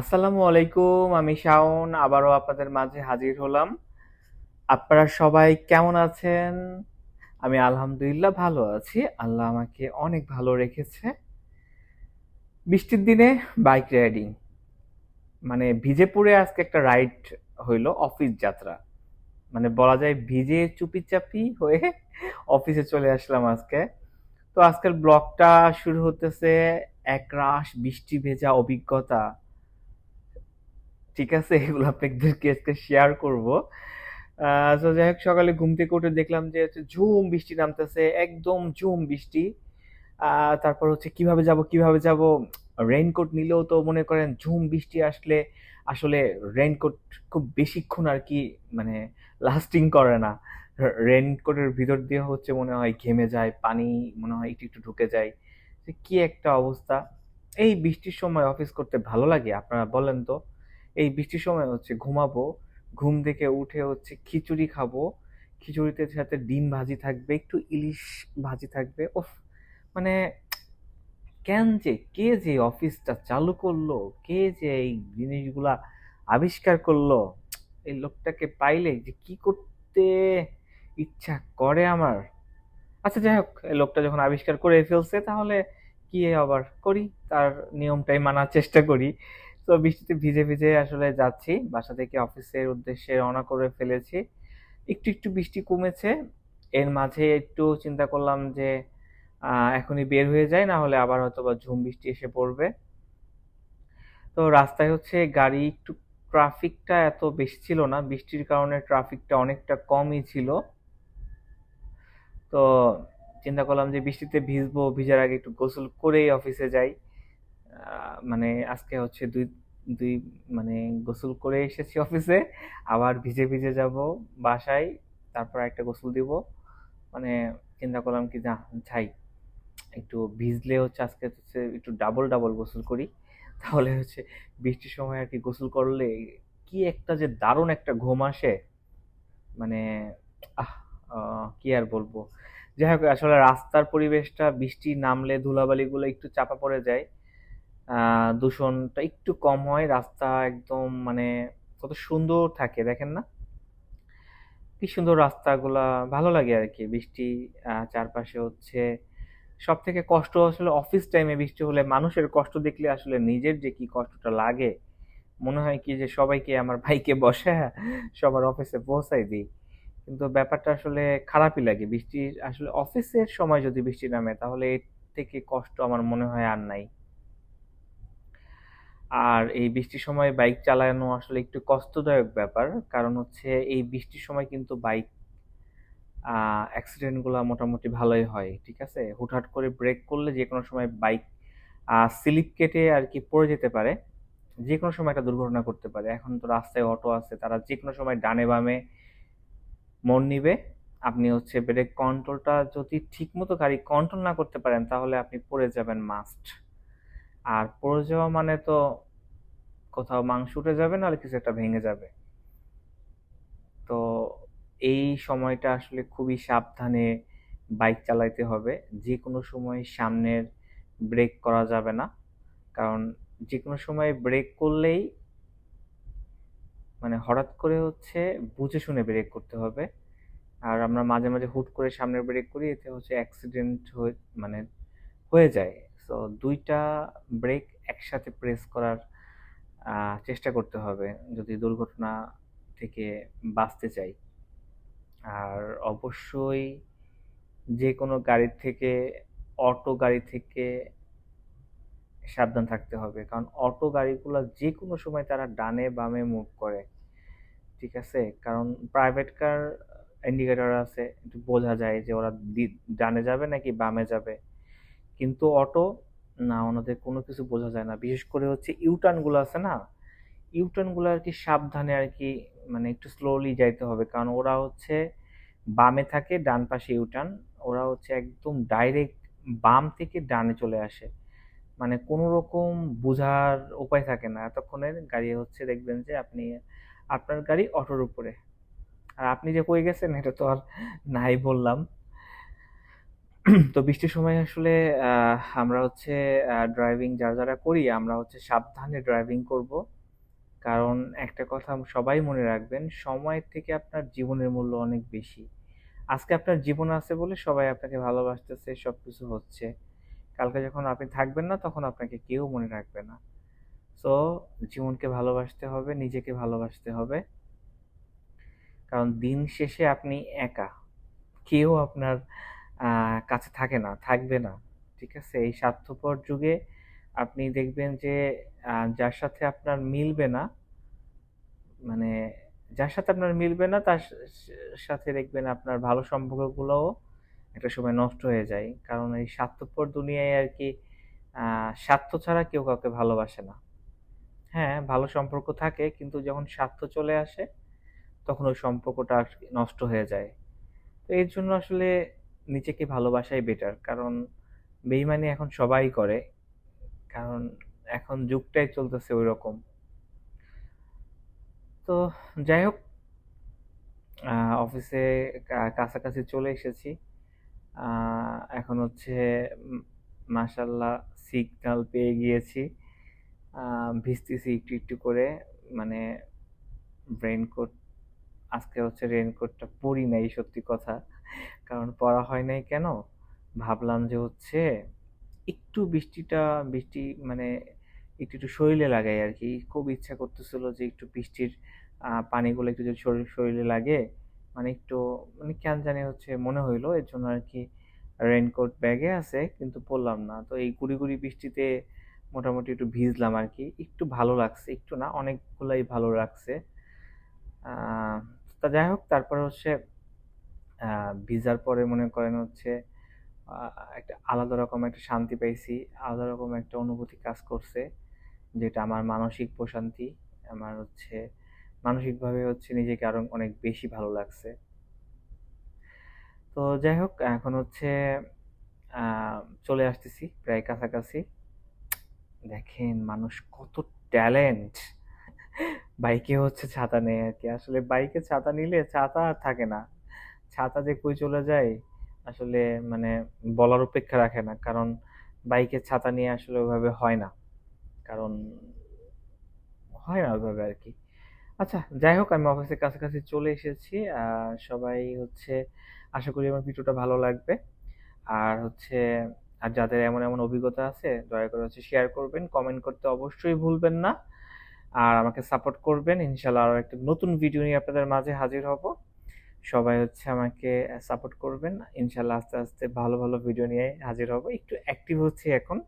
আসসালামু আলাইকুম, আমি শাওন, আবারও আপনাদের মাঝে হাজির হলাম। আপনারা সবাই কেমন আছেন? আমি আলহামদুলিল্লাহ ভালো আছি। আল্লাহ আমাকে অনেক ভালো রেখেছে। বৃষ্টির দিনে বাইক রাইডিং মানে ভিজে পড়ে আজকে একটা রাইড হইল অফিস যাত্রা। মানে বলা যায় ভিজে চুপি চাপি হয়ে অফিসে চলে আসলাম আজকে। তো আজকের ব্লগটা শুরু হতেছে একরাশ বৃষ্টি ভেজা অভিজ্ঞতা। ঠিক আছে, এগুলো আপনাদেরকে আজকে শেয়ার করব। তো যাই হোক, সকালে ঘুম থেকে উঠে দেখলাম যে হচ্ছে ঝুম বৃষ্টি নামতেছে, একদম ঝুম বৃষ্টি। তারপর হচ্ছে কীভাবে যাব কীভাবে যাব? রেইনকোট নিলেও তো মনে করেন ঝুম বৃষ্টি আসলে আসলে রেইনকোট খুব বেশিক্ষণ আর কি মানে লাস্টিং করে না। রেইনকোটের ভিতর দিয়ে হচ্ছে মনে হয় ঘেমে যায়, পানি মনে হয় একটু একটু ঢুকে যায়। কি একটা অবস্থা। এই বৃষ্টির সময় অফিস করতে ভালো লাগে, আপনারা বলেন তো। এই বৃষ্টির সময় হচ্ছে ঘুমাবো, ঘুম থেকে উঠে হচ্ছে খিচুড়ি খাব। খিচুড়িতে সাথে ডিম ভাজি থাকবে, একটু ইলিশ ভাজি থাকবে। ওফ মানে কেন যে, কে যে অফিসটা চালু করল, কে যে এই জিনিসগুলা আবিষ্কার করল, এই লোকটাকে পাইলে যে কি করতে ইচ্ছা করে আমার। আচ্ছা যাই হোক, এই লোকটা যখন আবিষ্কার করে ফেলছে, তাহলে কি আবার করি? তার নিয়মটাই মানার চেষ্টা করি। তো বৃষ্টিতে ভিজে ভিজে আসলে যাচ্ছি। বাসা থেকে অফিসের উদ্দেশ্যে রওনা করে ফেলেছি। একটু একটু বৃষ্টি কমেছে। এর মাঝে একটু চিন্তা করলাম যে এখনই বের হয়ে যায় না হলে আবার হয়তো বা ঝুম বৃষ্টি এসে পড়বে। তো রাস্তায় হচ্ছে গাড়ি একটু ট্রাফিকটা এত বেশি ছিল না। বৃষ্টির কারণে ট্রাফিকটা অনেকটা কমই ছিল। তো চিন্তা করলাম যে বৃষ্টিতে ভিজবো, ভিজার আগে একটু গোসল করেই অফিসে যাই। মানে আজকে হচ্ছে দুই দুই মানে গোসল করে এসেছি অফিসে, আবার ভিজে ভিজে যাব বাসায়, তারপর একটা গোসল দিব। মানে চিন্তা করলাম কি, যা, যাই। একটু ভিজলে হচ্ছে আজকে হচ্ছে একটু ডাবল ডাবল গোসল করি। তাহলে হচ্ছে বৃষ্টির সময় আর কি গোসল করলে কি একটা যে দারুণ একটা ঘুম আসে। মানে আহ, কি আর বলব? যাই হোক, আসলে রাস্তার পরিবেশটা, বৃষ্টি নামলে ধুলাবালিগুলো একটু চাপা পড়ে যায়। দূষণটা একটু কম হয়, রাস্তা একদম মানে কত সুন্দর থাকে, দেখেন না? কি সুন্দর রাস্তাগুলা, ভালো লাগে আর কি বৃষ্টি চারপাশে হচ্ছে সব থেকে কষ্ট আসলে অফিস টাইমে বৃষ্টি হলে মানুষের কষ্ট দেখলে আসলে নিজের যে কি কষ্টটা লাগে, মনে হয় কি যে সবাইকে আমার ভাইকে বসে, সবার অফিসে পৌঁছাই দিই। কিন্তু ব্যাপারটা আসলে খারাপই লাগে, বৃষ্টি আসলে অফিসের সময় যদি বৃষ্টি নামে তাহলে এর থেকে কষ্ট আমার মনে হয় আর নাই। আর এই বৃষ্টির সময় বাইক চালানো আসলে একটু কষ্টদায়ক ব্যাপার। কারণ হচ্ছে এই বৃষ্টির সময় কিন্তু বাইক অ্যাক্সিডেন্টগুলা মোটামুটি ভালোই হয়, ঠিক আছে? হুটহাট করে ব্রেক করলে যে কোনো সময় বাইক স্লিপ কেটে আর কি পড়ে যেতে পারে। যে কোনো সময় একটা দুর্ঘটনা করতে পারে। এখন তো রাস্তায় অটো আছে, তারা যে কোনো সময় ডানে বামে মন নিবে। আপনি হচ্ছে ব্রেক কন্ট্রোলটা যদি ঠিকমতো গাড়ি কন্ট্রোল না করতে পারেন, তাহলে আপনি পড়ে যাবেন মাস্ট আর পড়ে যাওয়া মানে তো কোথাও মাংস উঠে যাবে, নাহলে কিছু একটা ভেঙে যাবে। তো এই সময়টা আসলে খুবই সাবধানে বাইক চালাইতে হবে। যে কোনো সময় সামনের ব্রেক করা যাবে না। কারণ যে কোনো সময় ব্রেক করলেই মানে হঠাৎ করে হচ্ছে বুঝে শুনে ব্রেক করতে হবে। আর আমরা মাঝে মাঝে হুট করে সামনের ব্রেক করি, এতে হচ্ছে অ্যাক্সিডেন্ট হয়ে মানে হয়ে যায়। তো দুইটা ব্রেক একসাথে প্রেস করার চেষ্টা করতে হবে যদি দুর্ঘটনা থেকে বাঁচতে চাই। আর অবশ্যই যে কোনো গাড়ির থেকে অটো গাড়ি থেকে সাবধান থাকতে হবে। কারণ অটো গাড়িগুলো যে কোনো সময় তারা ডানে বামে মুভ করে, ঠিক আছে? কারণ প্রাইভেট কার ইন্ডিকেটর আছে, একটু বোঝা যায় যে ওরা ডানে যাবে নাকি বামে যাবে। কিন্তু অটো, না, ওনাদের কোনো কিছু বোঝা যায় না। বিশেষ করে হচ্ছে ইউটার্নগুলো আছে না? ইউটার্নগুলো আর কি সাবধানে আর কি মানে একটু স্লোলি যাইতে হবে। কারণ ওরা হচ্ছে বামে থাকে, ডান পাশে ইউটার্ন ওরা হচ্ছে একদম ডাইরেক্ট বাম থেকে ডানে চলে আসে। মানে কোনো রকম বোঝার উপায় থাকে না। এতক্ষণের গাড়ি হচ্ছে দেখবেন যে আপনি, আপনার গাড়ি অটোর উপরে। আর আপনি যে কই গেছেন, এটা তো আর নাই বললাম। তো বৃষ্টির সময় আসলে আমরা হচ্ছে ড্রাইভিং যারা যারা করি, আমরা হচ্ছে সাবধানে ড্রাইভিং করব। কারণ একটা কথা সবাই মনে রাখবেন, সময়ের থেকে আপনার জীবনের মূল্য অনেক বেশি। আজকে আপনার জীবন আছে বলে সবাই আপনাকে ভালোবাসতেছে, সবকিছু হচ্ছে। কালকে যখন আপনি থাকবেন না, তখন আপনাকে কেউ মনে রাখবে না। সো জীবনকে ভালোবাসতে হবে, নিজেকে ভালোবাসতে হবে। কারণ দিন শেষে আপনি একা। কেউ আপনার কাছে থাকে না, থাকবে না। ঠিক আছে? এই স্বার্থপর যুগে আপনি দেখবেন যে যার সাথে আপনার মিলবে না মানে যার সাথে আপনার মিলবে না, তার সাথে দেখবেন আপনার ভালো সম্পর্কগুলোও একটা সময় নষ্ট হয়ে যায়। কারণ এই স্বার্থপর দুনিয়ায় আর কি স্বার্থ ছাড়া কেউ কাউকে ভালোবাসে না। হ্যাঁ ভালো সম্পর্ক থাকে, কিন্তু যখন স্বার্থ চলে আসে, তখন ওই সম্পর্কটা নষ্ট হয়ে যায়। তো এর জন্য আসলে নিজেকে ভালোবাসাই বেটার কারণ বেইমানি এখন সবাই করে কারণ এখন যুগটাই চলতেছে ওই রকম তো যাই হোক অফিসে কাছাকাছি চলে এসেছি। এখন হচ্ছে উম, মাশাল্লাহ সিগন্যাল পেয়ে গিয়েছি। ভিজতেছি একটু একটু করে মানে রেইনকোট আজকে হচ্ছে রেইনকোটটা পরি নাই সত্যি কথা। কারণ পড়া হয় নাই কেন? ভাবলাম যে হচ্ছে একটু বৃষ্টিটা, বৃষ্টি মানে একটু একটু শরীরে লাগাই আর কি খুব ইচ্ছা করতেছিল যে একটু বৃষ্টির পানিগুলো একটু যদি শরীর, শরীরে লাগে মানে একটু মানে কেন জানি হচ্ছে মনে হইল, এর জন্য আর কি রেনকোট ব্যাগে আছে, কিন্তু পরলাম না। তো এই গুড়ি গুড়ি বৃষ্টিতে মোটামুটি একটু ভিজলাম আর কি একটু ভালো লাগছে, একটু না, অনেকগুলাই ভালো লাগছে। তা যাই হোক, তারপর হচ্ছে ভিজার পরে মনে করেন হচ্ছে একটা আলাদা রকম একটা শান্তি পাইছি, আলাদা রকম একটা অনুভূতি কাজ করছে, যেটা আমার মানসিক প্রশান্তি, আমার হচ্ছে মানসিকভাবে হচ্ছে নিজেকে আরও অনেক বেশি ভালো লাগছে। তো যাই হোক, এখন হচ্ছে চলে আসতেছি প্রায় কাছাকাছি। দেখেন মানুষ কত ট্যালেন্ট। বাইকে হচ্ছে ছাতা নেই আর কি। আসলে বাইকে ছাতা নিলে ছাতা আর থাকে না। ছাতা যে কই চলে যায়, আসলে মানে বলার অপেক্ষা রাখে না। কারণ বাইকের ছাতা নিয়ে আসলে ওইভাবে হয় না। কারণ হয় না ওইভাবে আর কি। আচ্ছা যাই হোক, আমি অফিসের কাছাকাছি চলে এসেছি। সবাই হচ্ছে, আশা করি আমার ভিডিওটা ভালো লাগবে। আর হচ্ছে, আর যাদের এমন এমন অভিজ্ঞতা আছে, দয়া করে হচ্ছে শেয়ার করবেন কমেন্ট করতে অবশ্যই ভুলবেন না। আর আমাকে সাপোর্ট করবেন। ইনশাল্লাহ আরও একটা নতুন ভিডিও নিয়ে আপনাদের মাঝে হাজির হব। সবাই হচ্ছে আমাকে সাপোর্ট করবেন। ইনশাল্লাহ আস্তে আস্তে ভালো ভালো ভিডিও নিয়ে হাজির হব। একটু অ্যাক্টিভ হচ্ছি এখন।